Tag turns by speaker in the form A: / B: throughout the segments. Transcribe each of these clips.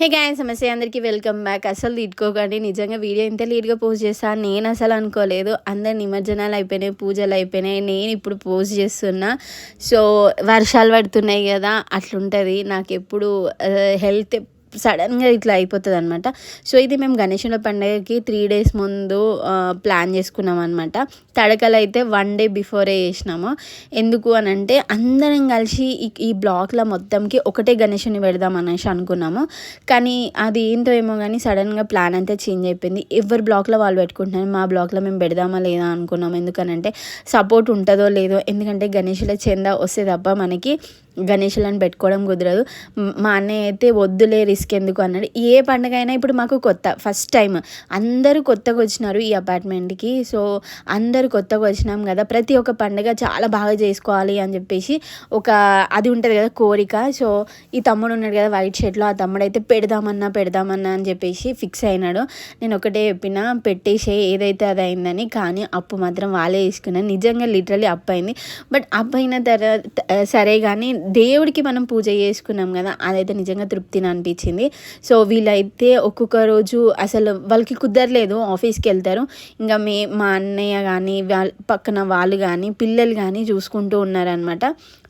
A: హే గాయ సమస్య అందరికీ. వెల్కమ్ బ్యాక్ అసలు తిట్టుకోకండి నిజంగా వీడియో ఇంత లేట్గా పోస్ట్ చేస్తాను నేను అసలు అనుకోలేదు. అందరు నిమజ్జనాలు అయిపోయినాయి పూజలు అయిపోయినాయి. నేను ఇప్పుడు పోస్ట్ చేస్తున్నా. సో వర్షాలు పడుతున్నాయి కదా అట్లుంటుంది. నాకు ఎప్పుడు uh, హెల్త్ సడన్గా ఇట్లా అయిపోతుంది అనమాట సో ఇది మేము గణేశుల పండుగకి త్రీ డేస్ ముందు ప్లాన్ చేసుకున్నాం అనమాట తడకలు అయితే వన్ డే బిఫోరే చేసినాము. ఎందుకు అని అంటే అందరం కలిసి ఈ బ్లాక్లో మొత్తంకి ఒకటే గణేషుని పెడదాం అనేసి అనుకున్నాము. కానీ అది ఏంటో ఏమో కానీ సడన్గా ప్లాన్ అంతా చేంజ్ అయిపోయింది. ఎవరి బ్లాక్లో వాళ్ళు పెట్టుకుంటున్నారు మా బ్లాక్లో మేము పెడదామా లేదా అనుకున్నాము. ఎందుకనంటే సపోర్ట్ ఉంటుందో లేదో ఎందుకంటే గణేషుల చెంద వస్తే తప్ప మనకి గణేషులను పెట్టుకోవడం కుదరదు. మా అన్నయ్య అయితే వద్దులే రిస్క్ ఎందుకు అన్నాడు. ఏ పండుగ అయినా ఇప్పుడు మాకు కొత్త ఫస్ట్ టైం. అందరూ కొత్తగా వచ్చినారు ఈ అపార్ట్మెంట్కి. సో అందరూ కొత్తగా వచ్చినాం కదా. ప్రతి ఒక్క పండుగ చాలా బాగా చేసుకోవాలి అని చెప్పేసి ఒక అది ఉంటుంది కదా కోరిక. సో ఈ తమ్ముడు ఉన్నాడు కదా వైట్ షర్ట్లో ఆ తమ్ముడు అయితే పెడదామన్నా పెడదామన్నా అని చెప్పేసి ఫిక్స్ అయినాడు. నేను ఒకటే చెప్పిన పెట్టేసే ఏదైతే అది అయిందని. కానీ అప్పు మాత్రం వాళ్ళే తీసుకున్నాను నిజంగా లిటరలీ అప్పు అయింది. బట్ అప్పు అయిన తర్వాత సరే కానీ దేవుడికి మనం పూజ చేసుకున్నాం కదా అదైతే నిజంగా తృప్తిని అనిపించింది. సో వీళ్ళైతే ఒక్కొక్క రోజు అసలు వాళ్ళకి కుదరలేదు ఆఫీస్కి వెళ్తారు. ఇంకా మే మా అన్నయ్య కానీ పక్కన వాళ్ళు కానీ పిల్లలు కానీ చూసుకుంటూ ఉన్నారనమాట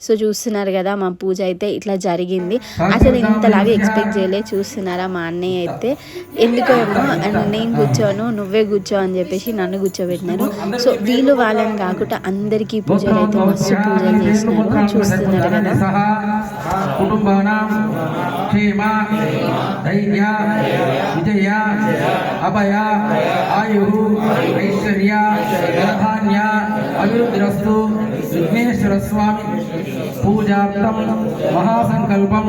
A: సో చూస్తున్నారు కదా మా పూజ అయితే ఇట్లా జరిగింది. అసలు ఇంతలాగా ఎక్స్పెక్ట్ చేయలేదు చూస్తున్నారా మా అన్నయ్య అయితే. ఎందుకో నేను కూర్చోను నువ్వే కూర్చో అని చెప్పేసి నన్ను కూర్చోబెట్టినారు. సో వీళ్ళు వాళ్ళని కాకుండా అందరికీ పూజలు అయితే మస్తు పూజలు చేసినారు. చూస్తున్నారు కదా.
B: सह कुटुम्बानां क्षेमा, धैर्या, विजया, अभया, आयु, ऐश्वर्या, धनधान्या अभिवृद्धिरस्तु विघ्नेश्वरस्वामि पूजाप्तं महासङ्कल्पं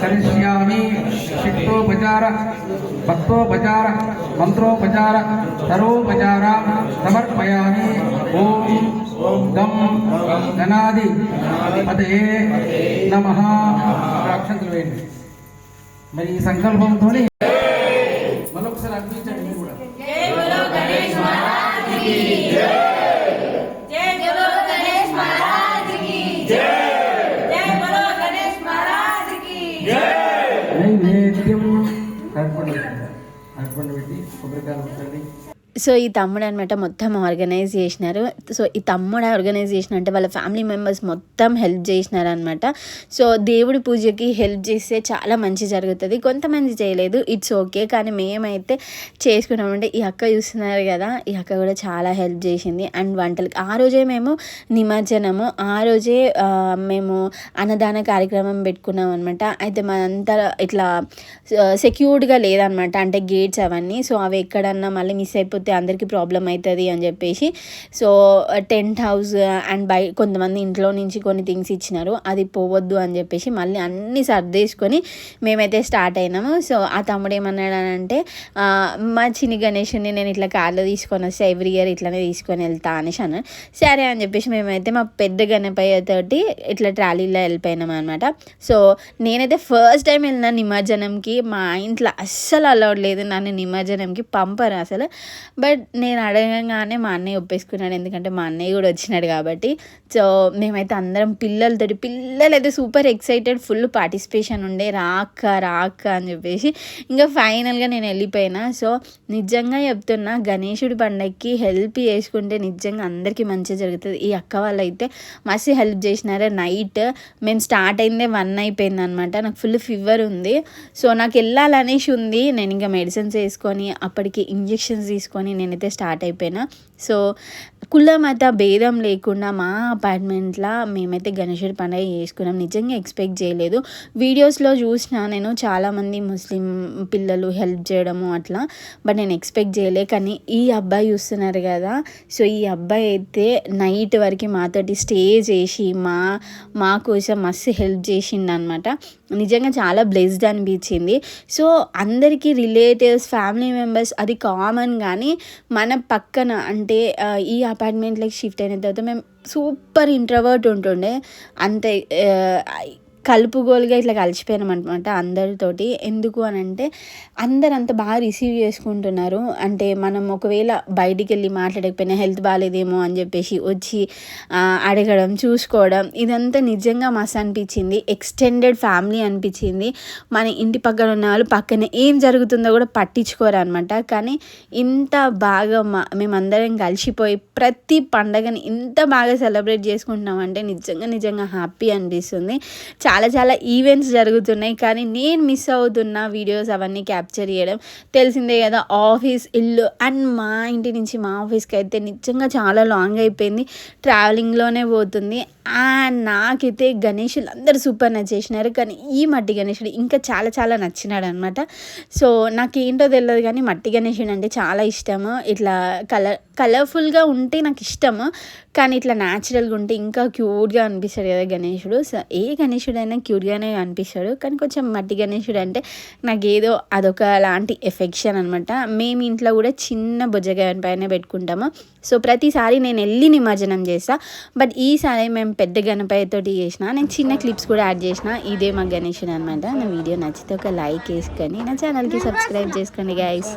B: करिष्यामि। शिक्तोपचार, भक्तोपचार, मन्त्रोपचार सरोपचारां समर्पयामि। ओम గం గణాది అదే నమ. అక్షంతలు వేయండి. మరి ఈ సంకల్పంతో మరొకసారి అర్పించండి మీరు కూడా. నైవేద్యం పెట్టి కొబ్బరికాయలు ఉంచండి
A: సో ఈ తమ్ముడు అనమాట మొత్తం ఆర్గనైజ్ చేసినారు. సో ఈ తమ్ముడు ఆర్గనైజ్ చేసిన అంటే వాళ్ళ ఫ్యామిలీ మెంబర్స్ మొత్తం హెల్ప్ చేసినారనమాట సో దేవుడి పూజకి హెల్ప్ చేస్తే చాలా మంచి జరుగుతుంది. కొంతమంది చేయలేదు. It's okay. కానీ మేమైతే చేసుకున్నామంటే ఈ అక్క చూస్తున్నారు కదా ఈ అక్క కూడా చాలా హెల్ప్ చేసింది. అండ్ వంటలకి ఆ రోజే మేము నిమజ్జనము. ఆ రోజే మేము అన్నదాన కార్యక్రమం పెట్టుకున్నాం అనమాట అయితే మనంతా ఇట్లా సెక్యూర్డ్గా లేదనమాట అంటే గేట్స్ అవన్నీ. సో అవి ఎక్కడన్నా మళ్ళీ మిస్ అయిపోతే అందరికీ ప్రాబ్లం అవుతుంది అని చెప్పేసి. So tent house and by కొంతమంది ఇంట్లో నుంచి కొన్ని థింగ్స్ ఇచ్చినారు. అది పోవద్దు అని చెప్పేసి మళ్ళీ అన్నీ సర్దేసుకొని మేమైతే స్టార్ట్ అయినాము. సో ఆ తమ్ముడు ఏమన్నాడనంటే మా చిన్ని గణేషుని నేను ఇట్లా కార్లో తీసుకొని వస్తే ఎవ్రీ ఇయర్ ఇట్లానే తీసుకొని వెళ్తా అనేసి అన్నాను సరే అని చెప్పేసి మేమైతే మా పెద్ద గణపయ్య తోటి ఇట్లా ట్రాలీలో వెళ్ళిపోయినాం అనమాట సో నేనైతే ఫస్ట్ టైం వెళ్ళిన నిమజ్జనంకి మా ఇంట్లో అస్సలు అలౌడ్ లేదు. నన్ను నిమజ్జనంకి పంపరు అసలు. బట్ నేను అడగగానే మా అన్నయ్య ఒప్పేసుకున్నాడు. ఎందుకంటే మా అన్నయ్య కూడా వచ్చినాడు కాబట్టి. సో మేమైతే అందరం పిల్లలతోటి పిల్లలు అయితే సూపర్ ఎక్సైటెడ్ ఫుల్ పార్టిసిపేషన్ ఉండే. రాక్క రాక్క అని చెప్పేసి ఇంకా ఫైనల్గా నేను వెళ్ళిపోయినా. సో నిజంగా చెప్తున్నా గణేశుడి పండగకి హెల్ప్ చేసుకుంటే నిజంగా అందరికీ మంచిగా జరుగుతుంది. ఈ అక్క వాళ్ళు అయితే మస్తు హెల్ప్ చేసినారు. నైట్ మేము స్టార్ట్ అయిందే వన్ అయిపోయింది అనమాట నాకు ఫుల్ ఫీవర్ ఉంది. సో నాకు వెళ్ళాలనేసి ఉంది. నేను ఇంకా మెడిసిన్స్ వేసుకొని అప్పటికి ఇంజెక్షన్స్ తీసుకొని నేనైతే స్టార్ట్ అయిపోయినా. సో కుల మత భేదం లేకుండా మా అపార్ట్మెంట్లో మేమైతే గణేశుడి పండుగ చేసుకున్నాం. నిజంగా ఎక్స్పెక్ట్ చేయలేదు. వీడియోస్లో చూసిన నేను చాలామంది ముస్లిం పిల్లలు హెల్ప్ చేయడము అట్లా బట్ నేను ఎక్స్పెక్ట్ చేయలే. కానీ ఈ అబ్బాయి చూస్తున్నారు కదా సో ఈ అబ్బాయి అయితే నైట్ వరకు మాతోటి స్టే చేసి మా మా కోసం మస్తు హెల్ప్ చేసిండు అనమాట నిజంగా చాలా బ్లెస్డ్ అనిపించింది. సో అందరికీ రిలేటివ్స్ ఫ్యామిలీ మెంబర్స్ అది కామన్ కానీ మన పక్కన అంటే ఈ అపార్ట్మెంట్లోకి షిఫ్ట్ అయిన తర్వాత మేము సూపర్ ఇంట్రవర్ట్ ఉంటుండే అంతే ఆ, కలుపుగోలుగా ఇట్లా కలిసిపోయినాం అనమాట అందరితోటి. ఎందుకు అని అంటే అందరు అంత బాగా రిసీవ్ చేసుకుంటున్నారు. అంటే మనం ఒకవేళ బయటికి వెళ్ళి మాట్లాడకపోయినా హెల్త్ బాగాలేదేమో అని చెప్పేసి వచ్చి అడగడం చూసుకోవడం ఇదంతా నిజంగా మస్తు అనిపించింది. ఎక్స్టెండెడ్ ఫ్యామిలీ అనిపించింది. మన ఇంటి పక్కన ఉన్న వాళ్ళు పక్కన ఏం జరుగుతుందో కూడా పట్టించుకోరు అనమాట కానీ ఇంత బాగా మా మేమందరం కలిసిపోయి ప్రతి పండగని ఇంత బాగా సెలబ్రేట్ చేసుకుంటున్నాం అంటే నిజంగా నిజంగా హ్యాపీ అనిపిస్తుంది. చాలా చాలా చాలా ఈవెంట్స్ జరుగుతున్నాయి. కానీ నేను మిస్ అవుతున్న వీడియోస్ అవన్నీ క్యాప్చర్ చేయడం. తెలిసిందే కదా ఆఫీస్ ఇల్లు అండ్ మా ఇంటి నుంచి మా ఆఫీస్కి అయితే నిజంగా చాలా లాంగ్ అయిపోయింది. ట్రావెలింగ్లోనే పోతుంది. అండ్ నాకైతే గణేషులు అందరు సూపర్ నచ్చేసినారు. కానీ ఈ మట్టి గణేషుడు ఇంకా చాలా చాలా నచ్చినాడు అనమాట సో నాకేంటో తెలియదు కానీ మట్టి గణేషుడు అంటే చాలా ఇష్టము. ఇట్లా కలర్ కలర్ఫుల్గా ఉంటే నాకు ఇష్టము. కానీ ఇట్లా న్యాచురల్గా ఉంటే ఇంకా క్యూట్గా అనిపిస్తాడు కదా గణేషుడు. సో ఏ గణేషుడు అయినా క్యూట్గానే అనిపిస్తాడు. కానీ కొంచెం మట్టి గణేషుడు అంటే నాకు ఏదో అదొక లాంటి ఎఫెక్షన్ అనమాట మేము ఇంట్లో కూడా చిన్న బుజ్జగాయ పైన పెట్టుకుంటాము. సో ప్రతిసారి నేను వెళ్ళి నిమజ్జనం చేస్తా. బట్ ఈసారి మేము పెద్ద గణపతితోటి చేసిన నేను చిన్న క్లిప్స్ కూడా యాడ్ చేసిన ఇదే మా గణేషన్ అనమాట నా వీడియో నచ్చితే ఒక లైక్ వేసుకొని నా ఛానల్కి సబ్స్క్రైబ్ చేసుకోండి గైస్